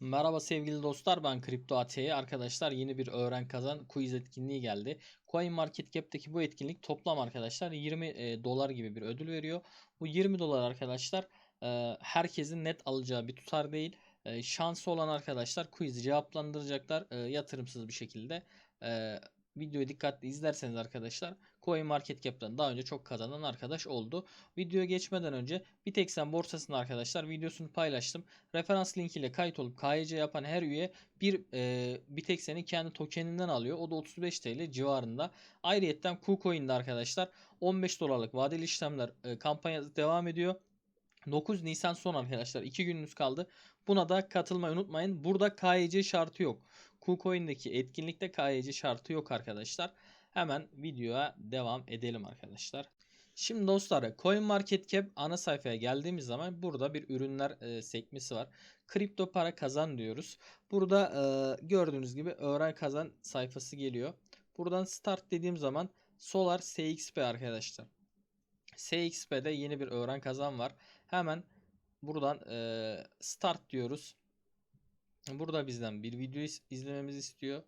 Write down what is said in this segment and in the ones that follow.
Merhaba sevgili dostlar ben Kripto AT'ye arkadaşlar yeni bir öğren kazan quiz etkinliği geldi. Coin Market Cap'teki bu etkinlik toplam arkadaşlar 20 e, dolar gibi bir ödül veriyor. Bu 20 dolar arkadaşlar e, herkesin net alacağı bir tutar değil. E, şansı olan arkadaşlar quiz cevaplandıracaklar e, yatırımsız bir şekilde. E, videoyu dikkatli izlerseniz arkadaşlar Coin Market Cap'ten daha önce çok kazanan arkadaş oldu. Videoya geçmeden önce Bitexen borsasının arkadaşlar videosunu paylaştım. Referans link ile kayıt olup KYC yapan her üye bir e, Bitexen'i kendi tokeninden alıyor. O da 35 TL civarında. Ayrıyetten KuCoin'de arkadaşlar 15 dolarlık vadeli işlemler e, kampanyası devam ediyor. 9 Nisan son arkadaşlar 2 gününüz kaldı. Buna da katılmayı unutmayın. Burada KYC şartı yok. KuCoin'deki etkinlikte KYC şartı yok arkadaşlar. Hemen videoya devam edelim arkadaşlar. Şimdi dostlar CoinMarketCap ana sayfaya geldiğimiz zaman burada bir ürünler e, sekmesi var. Kripto para kazan diyoruz. Burada e, gördüğünüz gibi öğren kazan sayfası geliyor. Buradan start dediğim zaman Solar SXP arkadaşlar. SXP'de yeni bir öğren kazan var. Hemen buradan e, start diyoruz. Burada bizden bir video iz- izlememizi istiyor.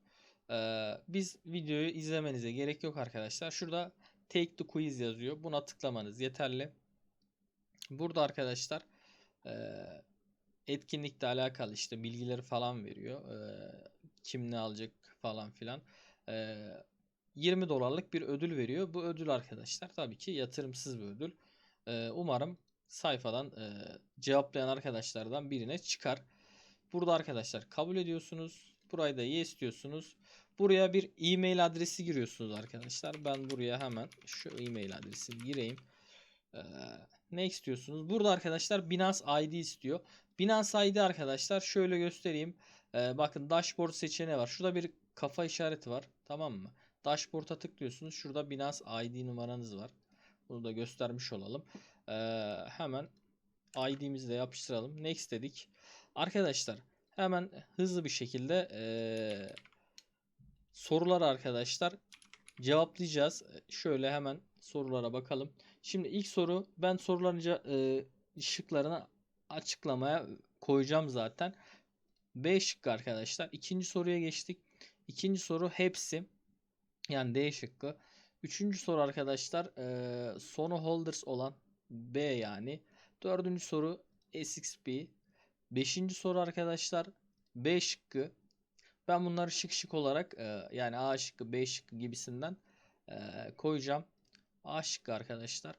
Ee, biz videoyu izlemenize gerek yok arkadaşlar. Şurada Take the quiz yazıyor. Buna tıklamanız yeterli. Burada arkadaşlar e, etkinlikle alakalı işte bilgileri falan veriyor. E, kim ne alacak falan filan. E, 20 dolarlık bir ödül veriyor. Bu ödül arkadaşlar tabii ki yatırımsız bir ödül. E, umarım sayfadan e, cevaplayan arkadaşlardan birine çıkar. Burada arkadaşlar kabul ediyorsunuz. Burayı da yes diyorsunuz. Buraya bir e-mail adresi giriyorsunuz arkadaşlar. Ben buraya hemen şu e-mail adresini gireyim. Ee, ne istiyorsunuz? Burada arkadaşlar Binance ID istiyor. Binance ID arkadaşlar şöyle göstereyim. Ee, bakın dashboard seçeneği var. Şurada bir kafa işareti var. Tamam mı? Dashboard'a tıklıyorsunuz. Şurada Binance ID numaranız var. Bunu da göstermiş olalım. Ee, hemen ID'mizi de yapıştıralım. Next dedik. Arkadaşlar hemen hızlı bir şekilde eee sorular arkadaşlar cevaplayacağız. Şöyle hemen sorulara bakalım. Şimdi ilk soru ben soruların eee, şıklarını açıklamaya koyacağım zaten. B şıkkı arkadaşlar. İkinci soruya geçtik. İkinci soru hepsi. Yani D şıkkı. Üçüncü soru arkadaşlar eee sonu holders olan B yani. Dördüncü soru SXP. Beşinci soru arkadaşlar B şıkkı. Ben bunları şık şık olarak e, yani A şıkkı, B şıkkı gibisinden e, koyacağım. A şıkkı arkadaşlar.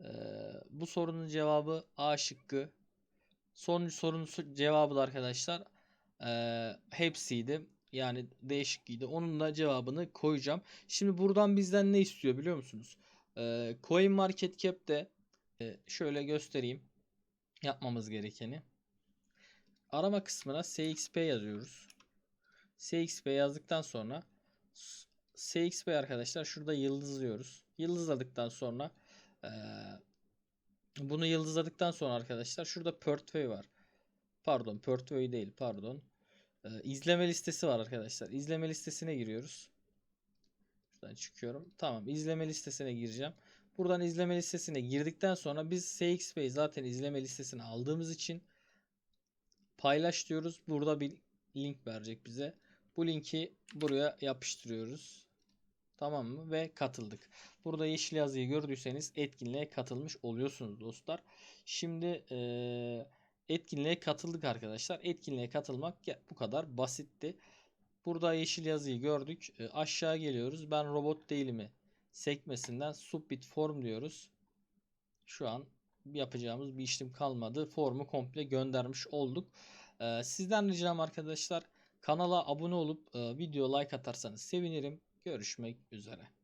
E, bu sorunun cevabı A şıkkı. Sonuncu sorunun cevabı da arkadaşlar hepsiydi. Yani D şıkkıydı. Onun da cevabını koyacağım. Şimdi buradan bizden ne istiyor biliyor musunuz? E, Coin Market Cap'te şöyle göstereyim yapmamız gerekeni. Arama kısmına SXP yazıyoruz. SXP yazdıktan sonra SXP arkadaşlar şurada yıldızlıyoruz. Yıldızladıktan sonra eee, bunu yıldızladıktan sonra arkadaşlar şurada portföy var. Pardon portföy değil pardon. Eee, izleme listesi var arkadaşlar. İzleme listesine giriyoruz. Şuradan çıkıyorum. Tamam izleme listesine gireceğim. Buradan izleme listesine girdikten sonra biz SXP'yi zaten izleme listesine aldığımız için paylaş diyoruz. Burada bir link verecek bize. Bu linki buraya yapıştırıyoruz. Tamam mı? Ve katıldık. Burada yeşil yazıyı gördüyseniz etkinliğe katılmış oluyorsunuz dostlar. Şimdi eee, etkinliğe katıldık arkadaşlar. Etkinliğe katılmak bu kadar basitti. Burada yeşil yazıyı gördük. E, aşağı geliyoruz. Ben robot değilimi sekmesinden submit form diyoruz. Şu an yapacağımız bir işlem kalmadı. Formu komple göndermiş olduk. Ee, sizden ricam arkadaşlar kanala abone olup e, video like atarsanız sevinirim. Görüşmek üzere.